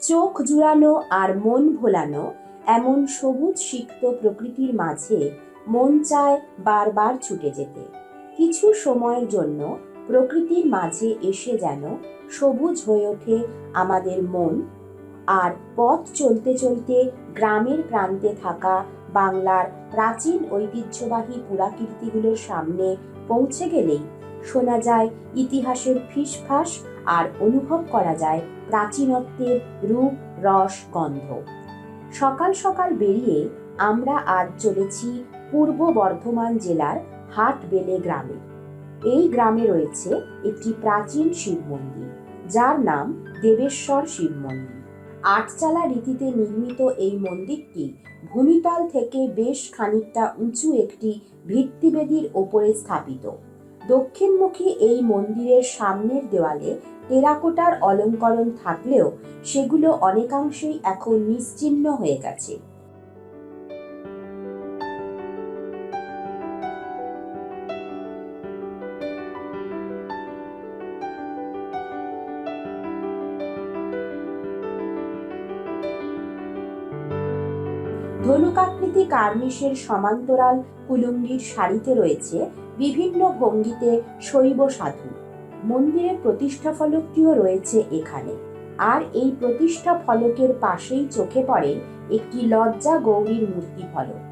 চোখ জুড়ানো আর মন ভোলানো এমন সবুজ সিক্ত প্রকৃতির মাঝে মন চায় বারবার ছুটে যেতে। কিছু সময়ের জন্য প্রকৃতির মাঝে এসে যেন সবুজ হয়ে ওঠে আমাদের মন আর পথ চলতে চলতে গ্রামের প্রান্তে থাকা বাংলার প্রাচীন ঐতিহ্যবাহী পুরাকীর্তিগুলোর সামনে পৌঁছে গেলেই শোনা যায় ইতিহাসের ফিসফাস আর অনুভব করা যায় প্রাচীনত্বের রূপ, রস, গন্ধ। সকাল সকাল বেরিয়ে আমরা আজ চলেছি পূর্ব বর্ধমান জেলার হাটবেলে গ্রামে। এই গ্রামে রয়েছে একটি প্রাচীন শিব মন্দির, যার নাম দেবেশ্বর শিব মন্দির। আটচালা রীতিতে নির্মিত এই মন্দিরটি ভূমিতল থেকে বেশ খানিকটা উঁচু একটি ভিত্তিবেদির ওপরে স্থাপিত। দক্ষিণমুখী এই মন্দিরের সামনের দেওয়ালে টেরাকোটার অলঙ্করণ থাকলেও সেগুলো অনেকাংশেই এখন নিশ্চিহ্ন হয়ে গেছে। ধনুকাকৃতি কার্নিশের সমান্তরাল কুলুঙ্গির সারিতে রয়েছে বিভিন্ন ভঙ্গিতে শৈব সাধু। মন্দিরের প্রতিষ্ঠা ফলকটিও রয়েছে এখানে। আর এই প্রতিষ্ঠা ফলকের পাশেই চোখে পড়ে একটি লজ্জা গৌরীর মূর্তি ফলক।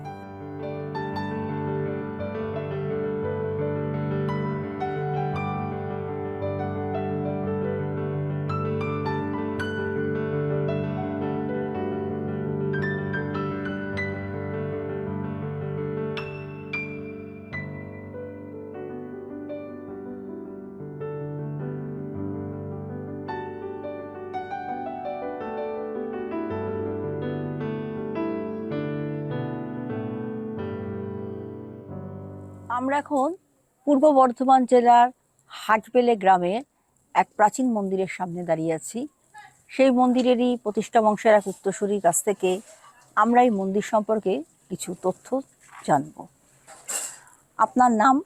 আমরা এখন পূর্ব বর্ধমান জেলার হাটবেলে গ্রামে এক প্রাচীন মন্দিরের সামনে দাঁড়িয়ে আছি। সেই মন্দিরেরই প্রতিষ্ঠা বংশের এক উত্তরসূরির কাছ থেকে আমরা এই মন্দির সম্পর্কে কিছু তথ্য জানব। আপনার নাম?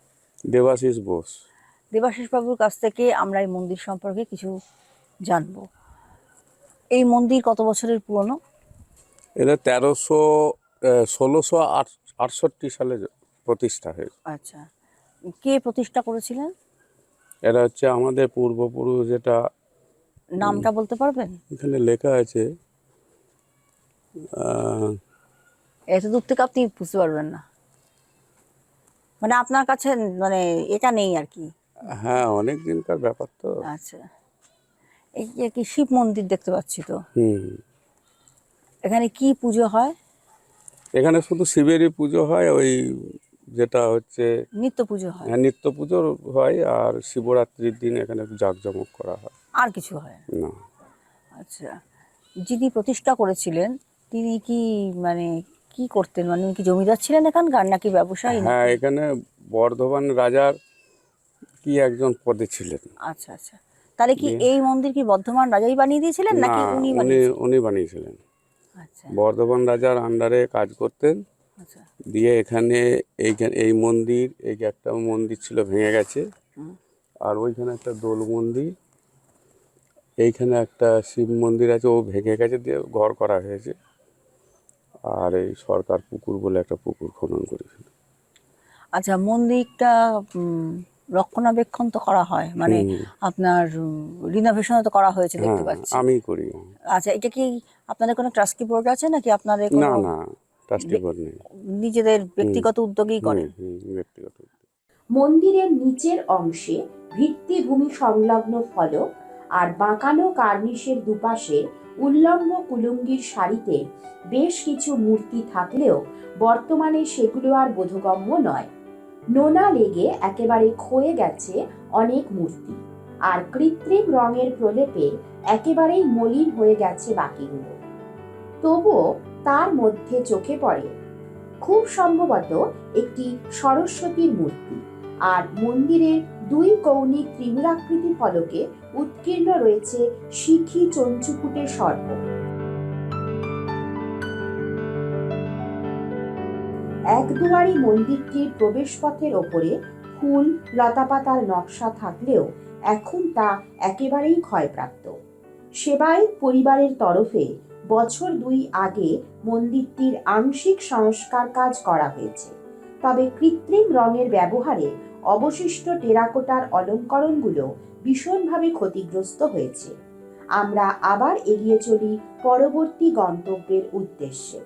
দেবাশিস বোস। দেবাশিস বাবুর কাছ থেকে আমরা এই মন্দির সম্পর্কে কিছু জানব। এই মন্দির কত বছরের পুরনো? এটা তেরোশো ষোলোশো আট আটষট্টি সালে প্রতিষ্ঠা হয়েছে। আচ্ছা। কে প্রতিষ্ঠা করেছিলেন? এটা হচ্ছে আমাদের পূর্বপুরুষ যেটা নামটা বলতে পারবেন? এখানে লেখা আছে এত দূর থেকে আপনি বুঝতে পারবেন না। মানে আপনার কাছে মানে এটা নেই আর কি। হ্যাঁ অনেক দিনকার ব্যাপার তো। আচ্ছা। এই যে কি শিব মন্দির দেখতে পাচ্ছি তো। হুম। এখানে কি পুজো হয়? এখানে শুধু শিবেরই পুজো হয় ওই যেটা হচ্ছে নিত্য পুজো হয়। হ্যাঁ, নিত্য পুজো হয় আর শিবরাত্রির দিন এখানে জাঁকজমক করা হয়। আর কিছু হয় না? আচ্ছা যিনি প্রতিষ্ঠা করেছিলেন তিনি কি মানে কি করতেন? মানে কি জমিদার ছিলেন এখানকার নাকি ব্যবসায়ী হ্যাঁ এখানে বর্ধমান রাজার কি একজন পদে ছিলেন। আচ্ছা আচ্ছা। তাহলে কি এই মন্দির কি বর্ধমান রাজাই বানিয়ে দিয়েছিলেন নাকি উনি উনি বানিয়েছিলেন? আচ্ছা। বর্ধমান রাজার আন্ডারে কাজ করতেন। দিয়ে এখানে এইখানে এই মন্দির এই যে একটা মন্দির ছিল ভেঙে গেছে। আর ওইখানে একটা দোল মন্দির এইখানে একটা শিব মন্দির আছে ও ভেঙে গেছে দিয়ে ঘর করা হয়েছে। আর এই সরকার পুকুর বলে একটা পুকুর খনন করেছিল। আচ্ছা মন্দিরটা রক্ষণাবেক্ষণ তো করা হয়। মানে আপনার রিনোভেশনও তো করা হয়েছে দেখতে হ্যাঁ পাচ্ছি। আমি করি। আচ্ছা এটা কি আপনাদের কোনো ট্রাস্টি বোর্ড আছে নাকি আপনাদের না না। নেই নিজেদের ব্যক্তিগত উদ্যোগেই ব্যক্তিগত মন্দিরের নিচের অংশে ভিত্তিভূমি সংলগ্ন ফলক আর বাঁকানো কার্নিশের দুপাশে উল্লম্ব কুলুঙ্গির সারিতে বেশ কিছু মূর্তি থাকলেও বর্তমানে সেগুলো আর বোধগম্য নয়। নোনা লেগে একেবারে ক্ষয়ে গেছে অনেক মূর্তি আর কৃত্রিম রঙের প্রলেপে একেবারেই মলিন হয়ে গেছে বাকিগুলো। তবুও তার মধ্যে চোখে পড়ে। খুব সম্ভবত একটি সরস্বতীর মূর্তি। আর মন্দিরের দুই কৌণিক ত্রিমুরাকৃতি ফলকে উৎকীর্ণ রয়েছে শিখি চঞ্চুকুটে সর্প একদুয়ারি মন্দিরটির প্রবেশপথের ওপরে ফুল, লতাপাতার নকশা থাকলেও এখন তা একেবারেই ক্ষয়প্রাপ্ত। সেবায়ত পরিবারের তরফে বছর দুই আগে মন্দিরটির আংশিক সংস্কার কাজ করা হয়েছে। তবে কৃত্রিম রঙের ব্যবহারে অবশিষ্ট টেরাকোটার অলঙ্করণগুলো ভীষণভাবে ক্ষতিগ্রস্ত হয়েছে। আমরা আবার এগিয়ে চলি পরবর্তী গন্তব্যের উদ্দেশ্যে।